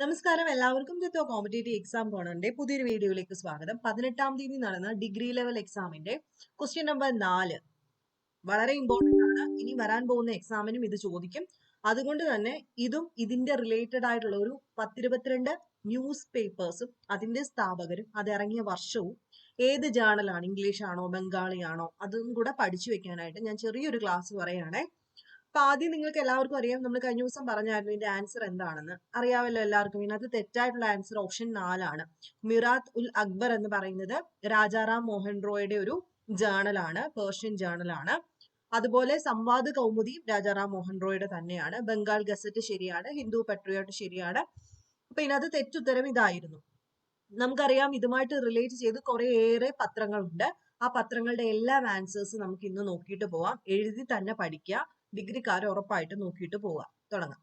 നമസ്കാരം. എല്ലാവർക്കും ജിത്തോ competitive exam കോണറിന്റെ പുതിയൊരു വീഡിയോയിലേക്ക് സ്വാഗതം. പതിനെട്ടാം തീയതി നടന്ന ഡിഗ്രി ലെവൽ എക്സാമിന്റെ ക്വസ്റ്റ്യൻ നമ്പർ നാല്. വളരെ ഇമ്പോർട്ടന്റ് ആണ്. ഇനി വരാൻ പോകുന്ന എക്സാമിനും ഇത് ചോദിക്കും. അതുകൊണ്ട് തന്നെ ഇതും ഇതിന്റെ റിലേറ്റഡ് ആയിട്ടുള്ള ഒരു പത്തിരുപത്തിരണ്ട് ന്യൂസ് പേപ്പേഴ്സും അതിന്റെ സ്ഥാപകരും അത് ഇറങ്ങിയ വർഷവും ഏത് ജേണലാണ് ഇംഗ്ലീഷ് ആണോ? ബംഗാളി ആണോ? അതും കൂടെ പഠിച്ചു വെക്കാനായിട്ട് ഞാൻ ചെറിയൊരു ക്ലാസ് പറയുകയാണേ. അപ്പൊ ആദ്യം നിങ്ങൾക്ക് എല്ലാവർക്കും അറിയാം. നമ്മൾ കഴിഞ്ഞ ദിവസം പറഞ്ഞായിരുന്നു ഇതിന്റെ ആൻസർ എന്താണെന്ന്. അറിയാമല്ലോ എല്ലാവർക്കും. ഇതിനകത്ത് തെറ്റായിട്ടുള്ള ആൻസർ ഓപ്ഷൻ നാലാണ്. മിറാത്ത് ഉൽ അക്ബർ എന്ന് പറയുന്നത് രാജാറാം മോഹൻ റോയുടെ ഒരു ജേണലാണ് പേർഷ്യൻ ജേണലാണ് അതുപോലെ സംവാദ് കൗമുദിയും രാജാറാം മോഹൻ റോയുടെ തന്നെയാണ്. ബംഗാൾ ഗസറ്റ് ശരിയാണ്. ഹിന്ദു പെട്രിയോട്ട് ശരിയാണ്. അപ്പൊ ഇതിനകത്ത് തെറ്റുത്തരം ഇതായിരുന്നു. നമുക്കറിയാം ഇതുമായിട്ട് റിലേറ്റ് ചെയ്ത് കുറേയേറെ പത്രങ്ങളുണ്ട്. ആ പത്രങ്ങളുടെ എല്ലാ ആൻസേഴ്സ് നമുക്ക് ഇന്ന് നോക്കിയിട്ട് പോവാം. എഴുതി തന്നെ പഠിക്കുക ഡിഗ്രിക്കാർ ഉറപ്പായിട്ട് നോക്കിയിട്ട് പോവാം തുടങ്ങാം.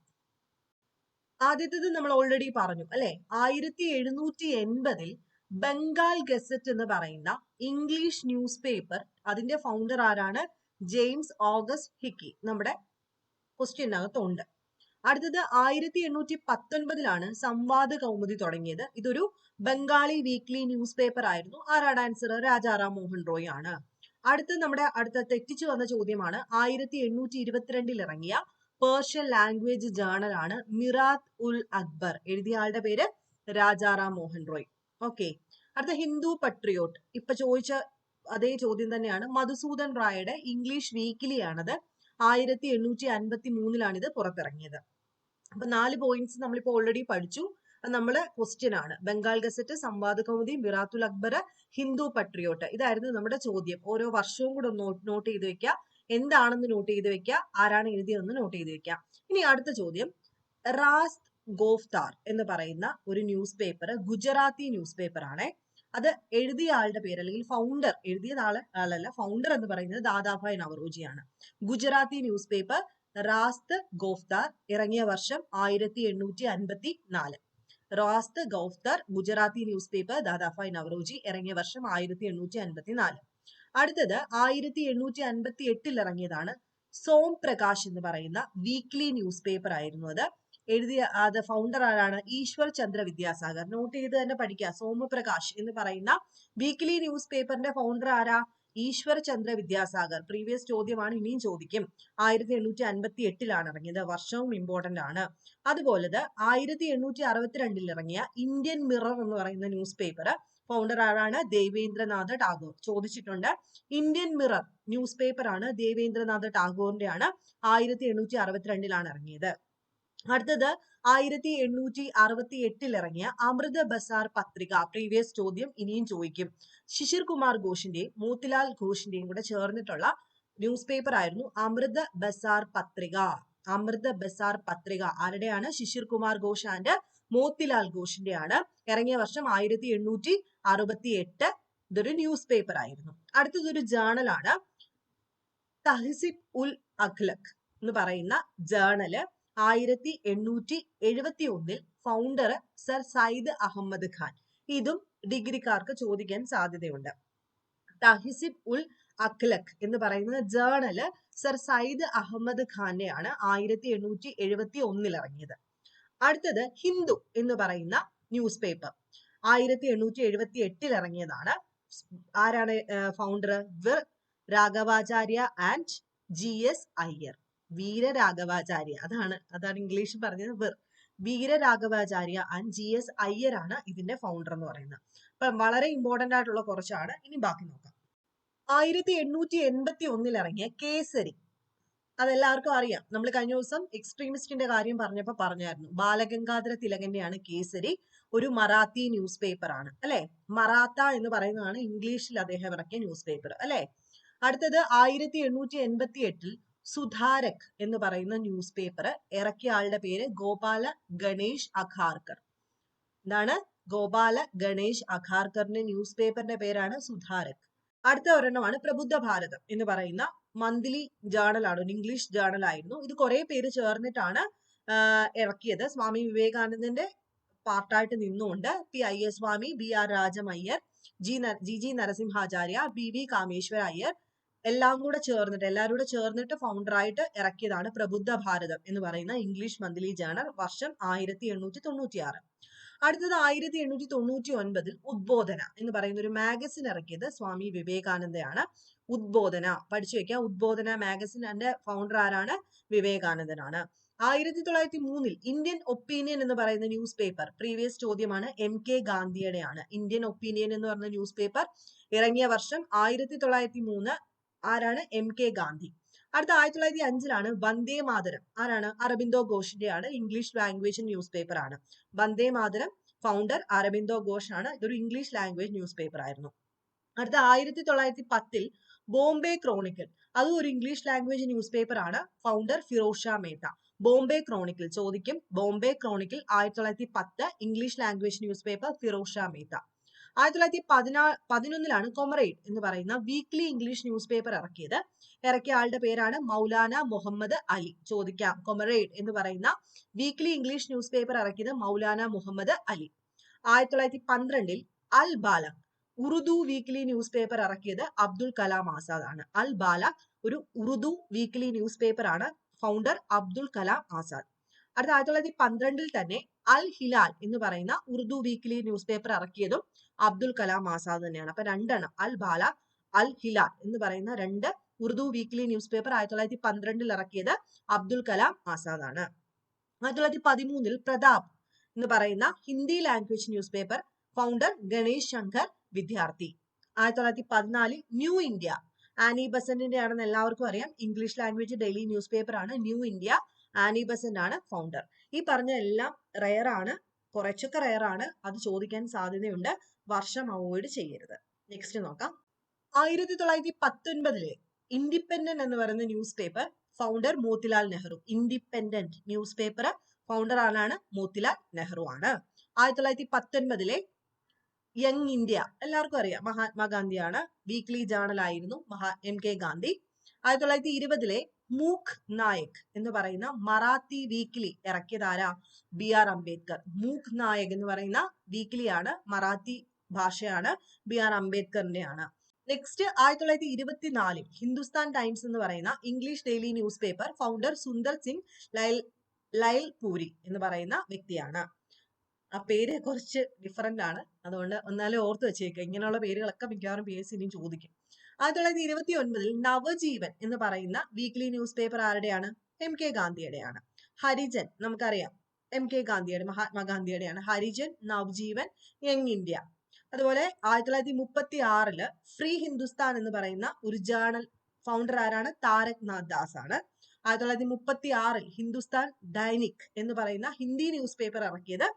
ആദ്യത്തേത് നമ്മൾ ഓൾറെഡി പറഞ്ഞു അല്ലെ? ആയിരത്തി എഴുന്നൂറ്റി എൺപതിൽ ബംഗാൾ ഗസറ്റ് എന്ന് പറയുന്ന ഇംഗ്ലീഷ് ന്യൂസ് പേപ്പർ അതിന്റെ ഫൗണ്ടർ ആരാണ്? James August Hicky. നമ്മുടെ ക്വസ്റ്റ്യനകത്തുണ്ട് അടുത്തത് ആയിരത്തി എണ്ണൂറ്റി പത്തൊൻപതിലാണ് സംവാദ കൗമുദി തുടങ്ങിയത്. ഇതൊരു ബംഗാളി വീക്ക്ലി ന്യൂസ് പേപ്പർ ആയിരുന്നു. ആരാണ് ആൻസർ രാജാറാം മോഹൻ റോയ് ആണ്. അടുത്ത നമ്മുടെ അടുത്ത തെറ്റിച്ചു വന്ന ചോദ്യമാണ് ആയിരത്തി എണ്ണൂറ്റി ഇരുപത്തിരണ്ടിൽ ഇറങ്ങിയ പേർഷ്യൻ ലാംഗ്വേജ് ജേണൽ ആണ് മിറാത്ത് ഉൽ അക്ബർ എഴുതിയ ആളുടെ പേര് രാജാറാം മോഹൻ റോയ്. ഓക്കെ അടുത്ത ഹിന്ദു പട്രിയോട്ട് ഇപ്പൊ ചോദിച്ച അതേ ചോദ്യം തന്നെയാണ് മധുസൂദൻ റായയുടെ ഇംഗ്ലീഷ് വീക്കിലി ആണത്. ആയിരത്തി എണ്ണൂറ്റി അൻപത്തി മൂന്നിലാണ് ഇത് പുറത്തിറങ്ങിയത്. അപ്പൊ നാല് പോയിന്റ്സ് നമ്മളിപ്പോ ഓൾറെഡി പഠിച്ചു. അത് ക്വസ്റ്റ്യൻ ആണ്. ബംഗാൾ ഗസറ്റ് സംവാദ കൗമുദി മിറാത്തുൽ അക്ബർ ഹിന്ദു പട്രിയോട്ട് ഇതായിരുന്നു നമ്മുടെ ചോദ്യം. ഓരോ വർഷവും കൂടെ നോട്ട് ചെയ്ത് വെക്കുക എന്താണെന്ന് നോട്ട് ചെയ്ത് വെക്കുക ആരാണ് എഴുതിയതെന്ന് നോട്ട് ചെയ്ത് വെക്കുക ഇനി അടുത്ത ചോദ്യം. റാസ് ഗോഫ്താർ എന്ന് പറയുന്ന ഒരു newspaper Gujarati newspaper ആണ്. അത് എഴുതിയ ആളുടെ പേര് അല്ലെങ്കിൽ ഫൗണ്ടർ എഴുതിയ ആൾ ആളല്ല ഫൗണ്ടർ എന്ന് പറയുന്നത് ദാദാഭായ് നവറോജിയാണ്. ഗുജറാത്തി ന്യൂസ് പേപ്പർ റാസ്ത് ഗോഫ്താർ ഇറങ്ങിയ വർഷം ആയിരത്തി എണ്ണൂറ്റി അൻപത്തി നാല് റാസ്ത് ഗൗഫ്തർ ഗുജറാത്തി ന്യൂസ് പേപ്പർ ദാദാഫായ് നവറോജി ഇറങ്ങിയ വർഷം ആയിരത്തി എണ്ണൂറ്റി അൻപത്തി നാല് അടുത്തത് ആയിരത്തി എണ്ണൂറ്റി അൻപത്തി എട്ടിൽ ഇറങ്ങിയതാണ് സോം പ്രകാശ് എന്ന് പറയുന്ന വീക്ക്ലി ന്യൂസ് പേപ്പർ ആയിരുന്നു അത്. എഴുതിയ അത് ഫൗണ്ടർ ആരാണ്? ഈശ്വർ ചന്ദ്ര വിദ്യാസാഗർ. നോട്ട് ചെയ്ത് തന്നെ പഠിക്കുക സോമപ്രകാശ് എന്ന് പറയുന്ന വീക്ക്ലി ന്യൂസ് പേപ്പറിന്റെ ഫൗണ്ടർ ആരാ? ഈശ്വർ ചന്ദ്ര വിദ്യാസാഗർ പ്രീവിയസ് ചോദ്യമാണ് ഇനിയും ചോദിക്കും. ആയിരത്തി എണ്ണൂറ്റി അൻപത്തി എട്ടിലാണ് ഇറങ്ങിയത്. വർഷവും ഇമ്പോർട്ടന്റ് ആണ്. അതുപോലെ ആയിരത്തി എണ്ണൂറ്റി അറുപത്തിരണ്ടിൽ ഇറങ്ങിയ ഇന്ത്യൻ മിറർ എന്ന് പറയുന്ന ന്യൂസ് പേപ്പർ ഫൗണ്ടർ ആരാണ്? ദേവേന്ദ്രനാഥ് ടാഗോർ. ചോദിച്ചിട്ടുണ്ട്. ഇന്ത്യൻ മിറർ ന്യൂസ് പേപ്പർ ആണ് ദേവേന്ദ്രനാഥ് ടാഗോറിന്റെ ആണ് ആയിരത്തി എണ്ണൂറ്റി അറുപത്തിരണ്ടിലാണ് ഇറങ്ങിയത്. അടുത്തത് ആയിരത്തി എണ്ണൂറ്റി അറുപത്തി എട്ടിൽ ഇറങ്ങിയ അമൃത ബസാർ പത്രിക. പ്രീവിയസ് ചോദ്യം ഇനിയും ചോദിക്കും. ശിശിർ കുമാർ ഘോഷിന്റെയും മോത്തിലാൽ ഘോഷിന്റെയും കൂടെ ചേർന്നിട്ടുള്ള ന്യൂസ് പേപ്പർ ആയിരുന്നു അമൃത ബസാർ പത്രിക. അമൃത ബസാർ പത്രിക ആരുടെയാണ്? ശിശിർ കുമാർ ഘോഷ് ആൻഡ് മോത്തിലാൽ ഘോഷിന്റെ ആണ് ഇറങ്ങിയ വർഷം ആയിരത്തി എണ്ണൂറ്റി അറുപത്തി എട്ട് ഇതൊരു ന്യൂസ് പേപ്പർ ആയിരുന്നു. അടുത്തതൊരു ജേണലാണ് തഹസിബ് ഉൽ അഖ്ലഖ് എന്ന് പറയുന്ന ജേണൽ ആയിരത്തി എണ്ണൂറ്റി എഴുപത്തി ഒന്നിൽ ഫൗണ്ടർ സർ സയ്യിദ് അഹമ്മദ് ഖാൻ. ഇതും ഡിഗ്രിക്കാർക്ക് ചോദിക്കാൻ സാധ്യതയുണ്ട്. തഹിസിബ് ഉൽ അഖ്ലഖ് എന്ന് പറയുന്ന ജേണൽ സർ സയ്യിദ് അഹമ്മദ് ഖാനെയാണ് ആയിരത്തി എണ്ണൂറ്റി എഴുപത്തി ഒന്നിൽ ഇറങ്ങിയത്. അടുത്തത് ഹിന്ദു എന്ന് പറയുന്ന ന്യൂസ് പേപ്പർ ആയിരത്തി എണ്ണൂറ്റി എഴുപത്തി എട്ടിൽ ഇറങ്ങിയതാണ്. ആരാണ് founder Vir Raghavachariar and G S Iyer. Veeraraghavachariar. അതാണ് അതാണ് ഇംഗ്ലീഷ് പറഞ്ഞത് were. Veeraraghavachariar and G S Iyer ആണ് ഇതിന്റെ ഫൗണ്ടർ എന്ന് പറയുന്നത്. അപ്പൊ വളരെ ഇമ്പോർട്ടന്റ് ആയിട്ടുള്ള കുറച്ചാണ്. ഇനി ബാക്കി നോക്കാം. ആയിരത്തി എണ്ണൂറ്റി എൺപത്തി ഒന്നിൽ ഇറങ്ങിയ കേസരി. അതെല്ലാവർക്കും അറിയാം. നമ്മൾ കഴിഞ്ഞ ദിവസം എക്സ്ട്രീമിസ്റ്റിന്റെ കാര്യം പറഞ്ഞപ്പോ പറഞ്ഞായിരുന്നു. ബാലഗംഗാധര തിലകന്റെയാണ് കേസരി ഒരു മറാത്തി ന്യൂസ് പേപ്പർ ആണ് അല്ലെ? മറാത്ത എന്ന് പറയുന്നതാണ് ഇംഗ്ലീഷിൽ അദ്ദേഹം ഇറക്കിയ ന്യൂസ് പേപ്പർ അല്ലെ? അടുത്തത് ആയിരത്തി എണ്ണൂറ്റി എൺപത്തി എട്ടിൽ സുധാരക് എന്ന് പറയുന്ന ന്യൂസ് പേപ്പർ ഇറക്കിയ ആളുടെ പേര് ഗോപാല ഗണേഷ് അഖാർക്കർ. എന്താണ് ഗോപാല ഗണേഷ് അഖാർക്കറിന്റെ ന്യൂസ് പേപ്പറിന്റെ പേരാണ് സുധാരക്. അടുത്ത ഒരെണ്ണമാണ് പ്രബുദ്ധ ഭാരതം എന്ന് പറയുന്ന മന്ത്ലി ആണ് ഒരു ഇംഗ്ലീഷ് ജേണൽ ആയിരുന്നു. ഇത് കുറെ പേര് ചേർന്നിട്ടാണ് ഇറക്കിയത്. സ്വാമി വിവേകാനന്ദന്റെ പാർട്ടായിട്ട് നിന്നുകൊണ്ട് P I S Swami B R Rajam Iyer G G G Narasimhachariar B V Kameswara Iyer എല്ലാം കൂടെ ചേർന്നിട്ട് എല്ലാവരും കൂടെ ചേർന്നിട്ട് ഫൗണ്ടറായിട്ട് ഇറക്കിയതാണ് പ്രബുദ്ധ ഭാരതം എന്ന് പറയുന്ന ഇംഗ്ലീഷ് മന്ത്ലി ജേണൽ വർഷം ആയിരത്തി എണ്ണൂറ്റി തൊണ്ണൂറ്റി ആറ് അടുത്തത് ആയിരത്തി എണ്ണൂറ്റി തൊണ്ണൂറ്റി ഒൻപതിൽ ഉദ്ബോധന എന്ന് പറയുന്ന ഒരു മാഗസിൻ ഇറക്കിയത് സ്വാമി വിവേകാനന്ദയാണ്. ഉദ്ബോധന പഠിച്ചു വെക്കുക ഉദ്ബോധന മാഗസിന്റെ ഫൗണ്ടർ ആരാണ്? വിവേകാനന്ദനാണ്. ആയിരത്തി തൊള്ളായിരത്തി മൂന്നിൽ ഇന്ത്യൻ ഒപ്പീനിയൻ എന്ന് പറയുന്ന ന്യൂസ് പേപ്പർ പ്രീവിയസ് ചോദ്യമാണ് എം കെ ഗാന്ധിയുടെയാണ് ഇന്ത്യൻ ഒപ്പീനിയൻ എന്ന് പറയുന്ന ന്യൂസ് പേപ്പർ ഇറങ്ങിയ വർഷം ആയിരത്തി തൊള്ളായിരത്തി മൂന്ന് ആരാണ്? M K Gandhi. അടുത്ത ആയിരത്തി തൊള്ളായിരത്തി അഞ്ചിലാണ് വന്ദേ മാതരം. ആരാണ്? അരബിന്ദോ ഘോഷിന്റെ ആണ് ഇംഗ്ലീഷ് ലാംഗ്വേജ് ന്യൂസ് പേപ്പർ ആണ്. വന്ദേ മാതരം ഫൗണ്ടർ അരബിന്ദോ ഘോഷ് ആണ് ഇതൊരു ഇംഗ്ലീഷ് ലാംഗ്വേജ് ന്യൂസ് പേപ്പർ ആയിരുന്നു. അടുത്ത ആയിരത്തി തൊള്ളായിരത്തി പത്തിൽ ബോംബെ ക്രോണിക്കൽ അതും ഒരു ഇംഗ്ലീഷ് ലാംഗ്വേജ് ന്യൂസ് പേപ്പർ ആണ്. ഫൗണ്ടർ ഫിറോസ് ഷാ മേത്ത. ബോംബെ ക്രോണിക്കൽ ചോദിക്കും ബോംബെ ക്രോണിക്കൽ ആയിരത്തി തൊള്ളായിരത്തി പത്ത് English language newspaper Feroz Shah Mehta. ആയിരത്തി തൊള്ളായിരത്തി പതിനാ പതിനൊന്നിലാണ് കൊമറേഡ് എന്ന് പറയുന്ന വീക്ക്ലി ഇംഗ്ലീഷ് ന്യൂസ് പേപ്പർ ഇറക്കിയത്. ഇറക്കിയ ആളുടെ പേരാണ് മൗലാന മുഹമ്മദ് അലി. ചോദിക്കാം. കൊമറേഡ് എന്ന് പറയുന്ന വീക്ക്ലി ഇംഗ്ലീഷ് ന്യൂസ് പേപ്പർ ഇറക്കിയത് മൗലാന മുഹമ്മദ് അലി. ആയിരത്തി തൊള്ളായിരത്തി പന്ത്രണ്ടിൽ Al Balagh Urdu weekly newspaper ഇറക്കിയത് അബ്ദുൽ കലാം ആസാദ് ആണ്. അൽ ബാലക് ഒരു ഉറുദു വീക്ക്ലി ന്യൂസ് പേപ്പർ ആണ് ഫൗണ്ടർ അബ്ദുൽ കലാം ആസാദ്. അടുത്ത ആയിരത്തി തൊള്ളായിരത്തി പന്ത്രണ്ടിൽ തന്നെ അൽ ഹിലാൽ എന്ന് പറയുന്ന ഉറുദു വീക്ക്ലി ന്യൂസ് പേപ്പർ ഇറക്കിയതും അബ്ദുൽ കലാം ആസാദ് തന്നെയാണ്. അപ്പൊ രണ്ടെണ്ണം അൽ ബാല അൽ ഹിലാൽ എന്ന് പറയുന്ന രണ്ട് ഉറുദു വീക്ക്ലി ന്യൂസ് പേപ്പർ ആയിരത്തി തൊള്ളായിരത്തി പന്ത്രണ്ടിൽ ഇറക്കിയത് അബ്ദുൽ കലാം ആസാദ് ആണ് ആയിരത്തി തൊള്ളായിരത്തി പതിമൂന്നിൽ പ്രതാപ് എന്ന് പറയുന്ന Hindi language newspaper founder Ganesh Shankar Vidyarthi. ആയിരത്തി തൊള്ളായിരത്തി പതിനാലിൽ ന്യൂ ഇന്ത്യ ആനി ബസന്റിന്റെ ആണെന്ന് എല്ലാവർക്കും അറിയാം. English language daily newspaper ആണ്. ന്യൂ ഇന്ത്യ ആനി ബസന്റ് ആണ് ഫൗണ്ടർ ഈ പറഞ്ഞ എല്ലാം റയർ ആണ്. കുറച്ചൊക്കെ റയർ ആണ്. അത് ചോദിക്കാൻ സാധ്യതയുണ്ട്. വർഷം അവോയ്ഡ് ചെയ്യരുത്. നെക്സ്റ്റ് നോക്കാം. ആയിരത്തി തൊള്ളായിരത്തി പത്തൊൻപതിലെ ഇൻഡിപെൻഡന്റ് എന്ന് പറയുന്ന newspaper founder Motilal Nehru. Independent newspaper founder ആരാണ് മോത്തിലാൽ നെഹ്റു ആണ്. ആയിരത്തി തൊള്ളായിരത്തി പത്തൊൻപതിലെ യങ് ഇന്ത്യ എല്ലാവർക്കും അറിയാം. മഹാത്മാഗാന്ധിയാണ്. വീക്ക്ലി ജേണൽ ആയിരുന്നു. മഹാ എം കെ ഗാന്ധി. ആയിരത്തി തൊള്ളായിരത്തി ഇരുപതിലെ മൂക്ക് നായക് എന്ന് പറയുന്ന മറാത്തി വീക്ക്ലി ഇറക്കിയതാരാ ബി ആർ അംബേദ്കർ. മൂഖ് നായക് എന്ന് പറയുന്ന വീക്ക്ലി ആണ് മറാത്തി ഭാഷയാണ് ബി ആർ അംബേദ്കറിന്റെ ആണ് നെക്സ്റ്റ് ആയിരത്തി തൊള്ളായിരത്തി ഇരുപത്തിനാലിൽ ഹിന്ദുസ്ഥാൻ ടൈംസ് എന്ന് പറയുന്ന English daily newspaper founder Sunder Singh Lyall Lyall Puri എന്ന് പറയുന്ന വ്യക്തിയാണ്. ആ പേര് കുറച്ച് ഡിഫറെന്റ് ആണ്. അതുകൊണ്ട് ഒന്നാലും ഓർത്ത് വെച്ചേക്കുക ഇങ്ങനെയുള്ള പേരുകളൊക്കെ മിക്കവാറും പി എസ് സിനും ചോദിക്കും. ആയിരത്തി തൊള്ളായിരത്തി ഇരുപത്തി ഒൻപതിൽ നവജീവൻ എന്ന് പറയുന്ന വീക്ക്ലി ന്യൂസ് പേപ്പർ ആരുടെയാണ്? എം കെ ഗാന്ധിയുടെയാണ്. ഹരിജൻ നമുക്കറിയാം. എം കെ ഗാന്ധിയുടെ മഹാത്മാഗാന്ധിയുടെയാണ്. Harijan Navajivan Young India. അതുപോലെ ആയിരത്തി തൊള്ളായിരത്തി മുപ്പത്തി ആറിൽ ഫ്രീ ഹിന്ദുസ്ഥാൻ എന്ന് പറയുന്ന ഒരു ജേണൽ ഫൗണ്ടർ ആരാണ്? താരക് നാഥ് ദാസ് ആണ് ആയിരത്തി തൊള്ളായിരത്തി മുപ്പത്തി ആറിൽ ഹിന്ദുസ്ഥാൻ ഡൈനിക് എന്ന് പറയുന്ന ഹിന്ദി ന്യൂസ് പേപ്പർ ഇറക്കിയത്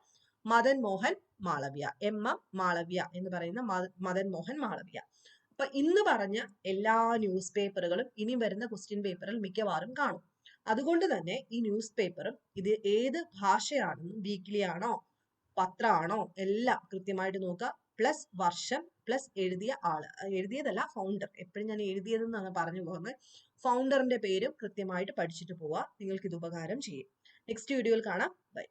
മദൻ മോഹൻ മാളവ്യ എം എം മാളവ്യ എന്ന് പറയുന്ന മദൻ മോഹൻ മാളവ്യ. അപ്പൊ ഇന്ന് പറഞ്ഞ എല്ലാ ന്യൂസ് പേപ്പറുകളും ഇനി വരുന്ന ക്വസ്റ്റ്യൻ പേപ്പറിൽ മിക്കവാറും കാണും. അതുകൊണ്ട് തന്നെ ഈ ന്യൂസ് പേപ്പറും ഇത് ഏത് ഭാഷയാണെന്നും വീക്കിലി ആണോ പത്രമാണോ എല്ലാം കൃത്യമായിട്ട് നോക്കുക. പ്ലസ് വർഷം പ്ലസ് എഴുതിയ ആൾ. എഴുതിയതല്ല ഫൗണ്ടർ എപ്പോഴും ഞാൻ എഴുതിയതെന്നാണ് പറഞ്ഞു പോകുന്നത്. ഫൗണ്ടറിന്റെ പേരും കൃത്യമായിട്ട് പഠിച്ചിട്ട് പോവുക നിങ്ങൾക്ക് ഇത് ഉപകാരം ചെയ്യും. നെക്സ്റ്റ് വീഡിയോയിൽ കാണാം. ബൈ